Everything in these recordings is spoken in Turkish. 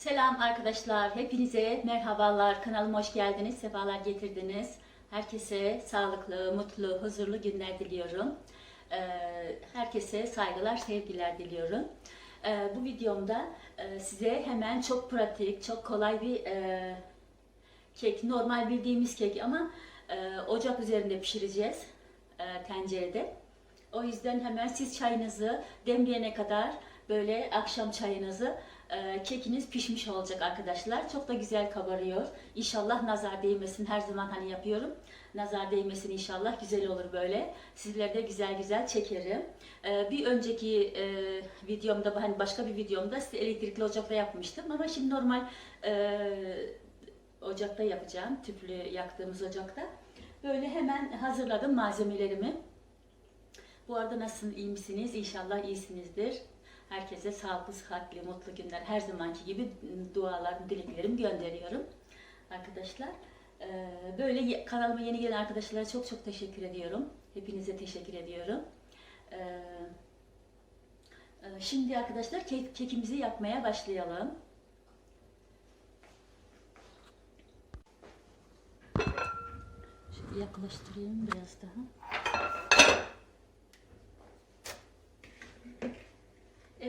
Selam arkadaşlar, hepinize merhabalar. Kanalıma hoş geldiniz, sefalar getirdiniz. Herkese sağlıklı, mutlu, huzurlu günler diliyorum. Ee, Herkese saygılar, sevgiler diliyorum. Ee, Bu videomda e, size hemen çok pratik, çok kolay bir e, kek, normal bildiğimiz kek ama e, ocak üzerinde pişireceğiz tencerede. O yüzden hemen siz çayınızı demleyene kadar böyle akşam çayınızı kekiniz pişmiş olacak arkadaşlar. Çok da güzel kabarıyor. İnşallah nazar değmesin. Her zaman hani yapıyorum. Nazar değmesin inşallah. Güzel olur böyle. Sizlere de güzel güzel çekerim. E, bir önceki e, videomda hani başka bir videomda size elektrikli ocakta yapmıştım ama şimdi normal e, ocakta yapacağım. Tüplü yaktığımız ocakta. Böyle hemen hazırladım malzemelerimi. Bu arada nasılsınız, iyi misiniz? İnşallah iyisinizdir. Herkese sağlıklı, sıhhatli, mutlu günler. Her zamanki gibi dualarım, dileklerimi gönderiyorum. Arkadaşlar, Ee, böyle kanalıma yeni gelen arkadaşlara çok çok teşekkür ediyorum. Hepinize teşekkür ediyorum. Ee, e, Şimdi arkadaşlar kek, kekimizi yapmaya başlayalım. Şöyle yaklaştırayım biraz daha.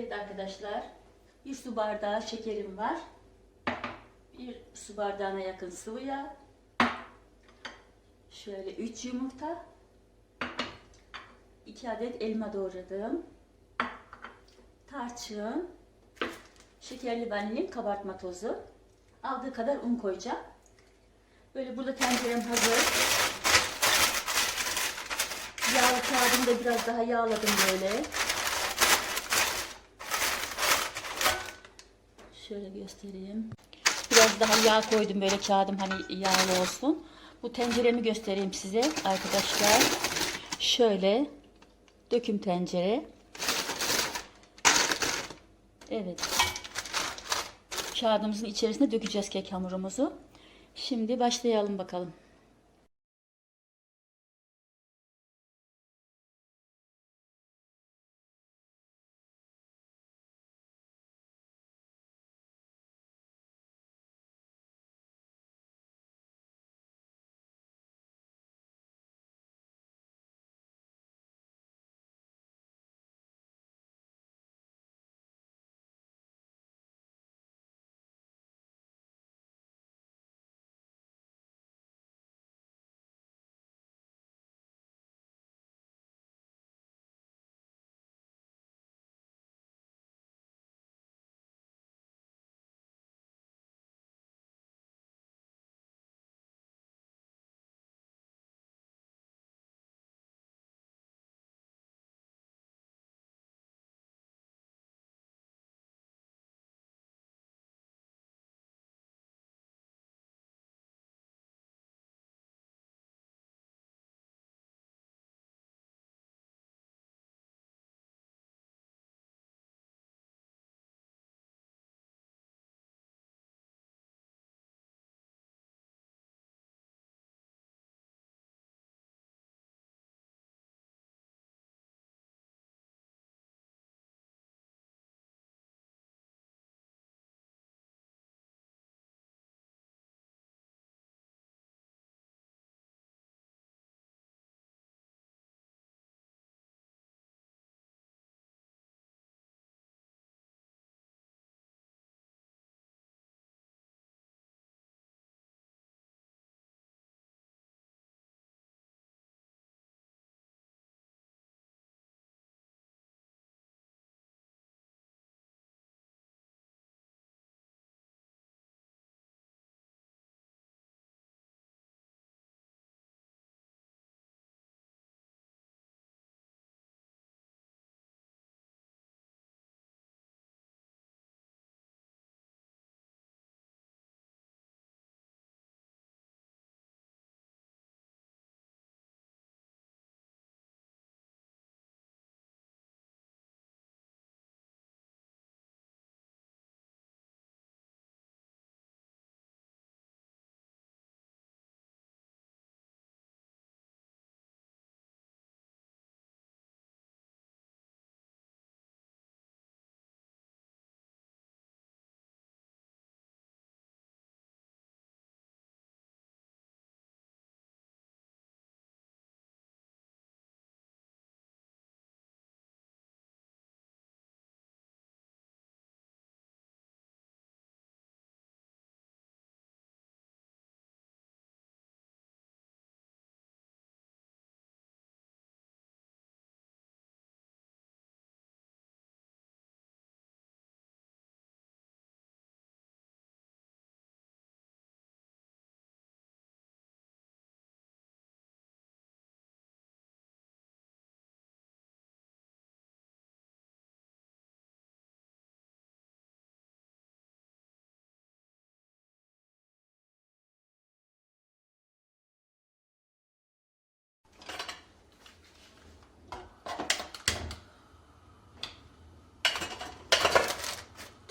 Evet arkadaşlar, bir su bardağı şekerim var. Bir su bardağına yakın sıvı yağ. Şöyle 3 yumurta. 2 adet elma doğradım. Tarçın. Şekerli vanilin kabartma tozu. Aldığı kadar un koyacağım. Böyle burada tencerem hazır. Yağlı kağıdımı da biraz daha yağladım böyle. Şöyle göstereyim. Biraz daha yağ koydum böyle kağıdım hani yağlı olsun. Bu tenceremi göstereyim size arkadaşlar. Şöyle döküm tencere. Evet. Kağıdımızın içerisine dökeceğiz kek hamurumuzu. Şimdi başlayalım bakalım.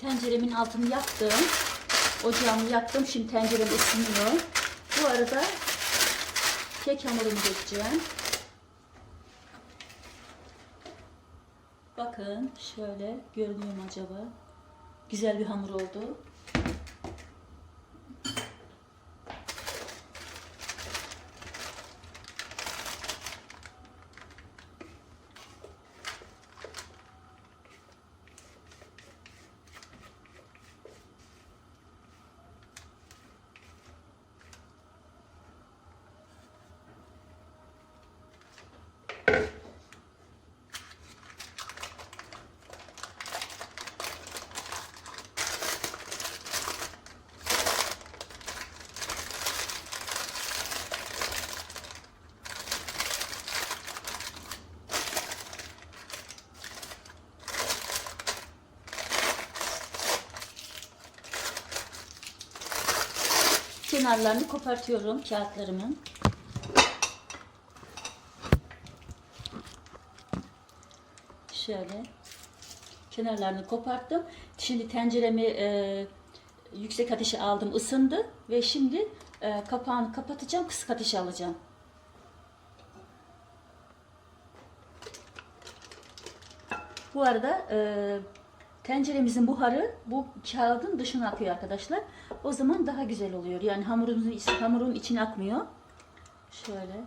Tenceremin altını yaktım. Ocağımı yaktım. Şimdi tencerem ısınıyor. Bu arada kek hamurumu dökeceğim. Bakın şöyle görünüyor mu acaba? Güzel bir hamur oldu. Kenarlarını kopartıyorum kağıtlarımın. Şöyle kenarlarını koparttım. Şimdi tenceremi e, yüksek ateşe aldım, ısındı ve şimdi e, kapağını kapatacağım, kısık ateşe alacağım. Bu arada e, tenceremizin buharı bu kağıdın dışına akıyor arkadaşlar. O zaman daha güzel oluyor. Yani hamurumuzun hamurun içine akmıyor. Şöyle.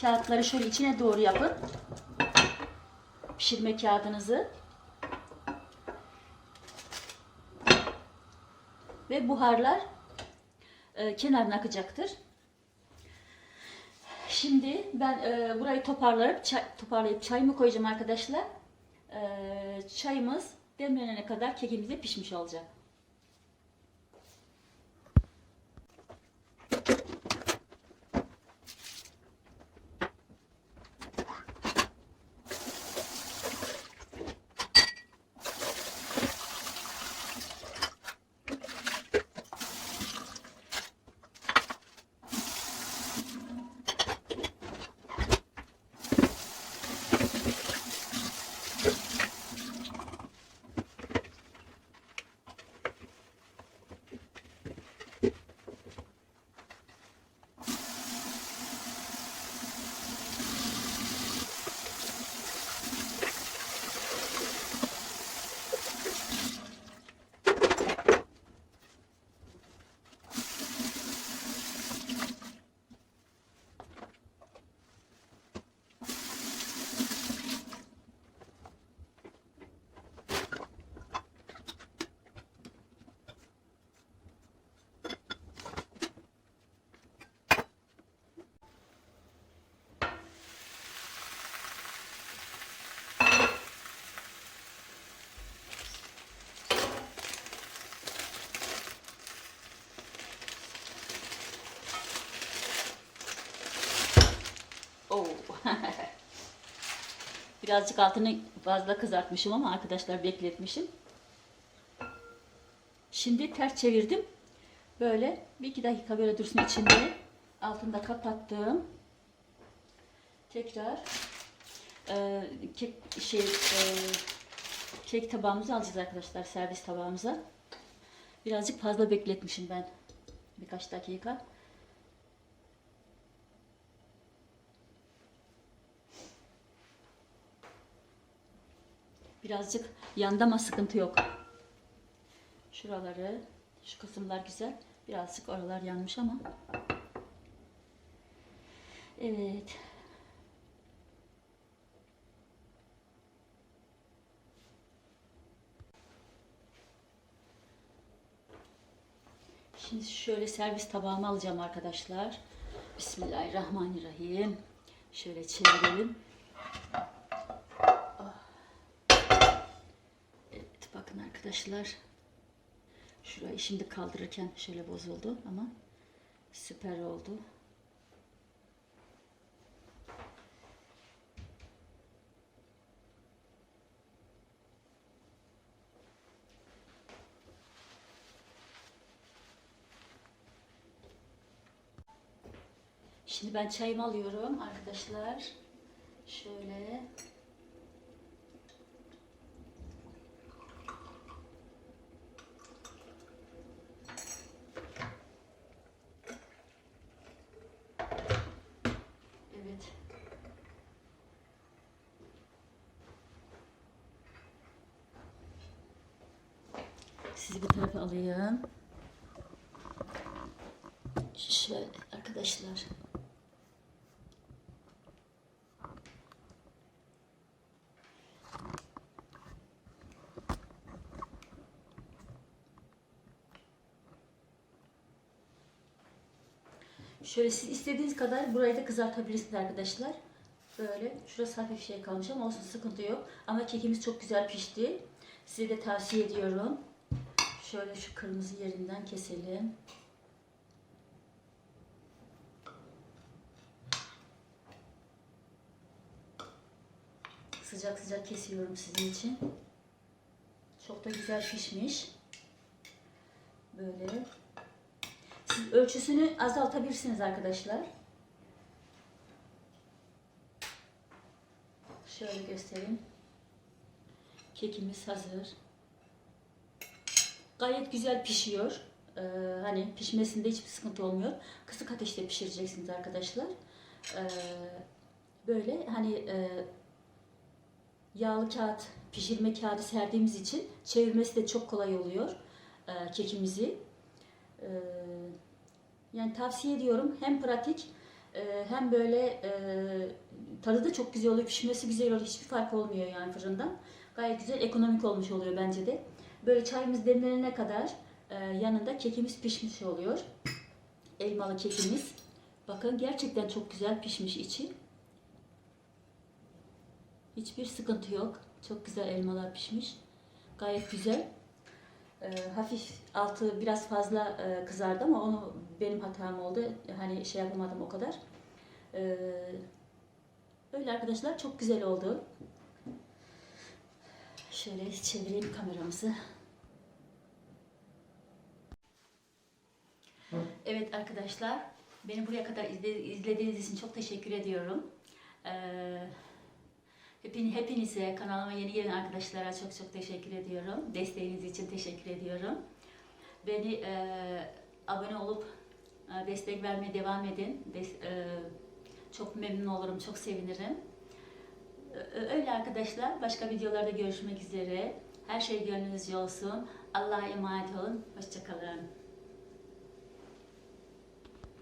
Kağıtları şöyle içine doğru yapın. Pişirme kağıdınızı. Ve buharlar e, kenarına akacaktır. Şimdi ben e, burayı toparlayıp çay, toparlayıp çayımı koyacağım arkadaşlar. E, çayımız demlenene kadar kekimiz de pişmiş olacak. Birazcık altını fazla kızartmışım ama arkadaşlar bekletmişim. Şimdi ters çevirdim. Böyle bir iki dakika böyle dursun içinde. Altını da kapattım. Tekrar e, kek şey e, kek tabağımızı alacağız arkadaşlar servis tabağımıza. Birazcık fazla bekletmişim ben. Birkaç dakika. Birazcık yandı ama sıkıntı yok. Şuraları, şu kısımlar güzel. Birazcık oralar yanmış ama. Evet. Şimdi şöyle servis tabağıma alacağım arkadaşlar. Bismillahirrahmanirrahim. Şöyle çevirelim. arkadaşlar. Şurayı şimdi kaldırırken şöyle bozuldu ama süper oldu. Şimdi ben çayımı alıyorum arkadaşlar. Şöyle Sizi bu tarafa alayım. Şöyle arkadaşlar. Şöyle siz istediğiniz kadar burayı da kızartabilirsiniz arkadaşlar. Böyle şurası hafif şey kalmış ama olsun sıkıntı yok. Ama kekimiz çok güzel pişti. Size de tavsiye ediyorum. Şöyle şu kırmızı yerinden keselim. Sıcak sıcak kesiyorum sizin için. Çok da güzel pişmiş. Böyle. Siz ölçüsünü azaltabilirsiniz arkadaşlar. Şöyle göstereyim. Kekimiz hazır. Gayet güzel pişiyor. Ee, hani pişmesinde hiçbir sıkıntı olmuyor. Kısık ateşte pişireceksiniz arkadaşlar. Ee, böyle hani e, yağlı kağıt, pişirme kağıdı serdiğimiz için çevirmesi de çok kolay oluyor e, kekimizi. E, yani tavsiye ediyorum. Hem pratik e, hem böyle e, tadı da çok güzel oluyor. Pişmesi güzel oluyor. Hiçbir fark olmuyor yani fırından. Gayet güzel, ekonomik olmuş oluyor bence de. Böyle çayımız demlenene kadar e, yanında kekimiz pişmiş oluyor. Elmalı kekimiz. Bakın gerçekten çok güzel pişmiş içi. Hiçbir sıkıntı yok. Çok güzel elmalar pişmiş. Gayet güzel. Ee, hafif altı biraz fazla e, kızardı ama onu benim hatam oldu. Hani şey yapamadım o kadar. Ee, öyle arkadaşlar çok güzel oldu. Şöyle çevireyim kameramızı. Evet arkadaşlar, beni buraya kadar izle- izlediğiniz için çok teşekkür ediyorum. Ee, hepin, hepinize, kanalıma yeni gelen arkadaşlara çok çok teşekkür ediyorum. Desteğiniz için teşekkür ediyorum. Beni e, abone olup e, destek vermeye devam edin. Des- e, çok memnun olurum, çok sevinirim. Öyle arkadaşlar, başka videolarda görüşmek üzere. Her şey gönlünüzce olsun. Allah'a emanet olun. Hoşçakalın.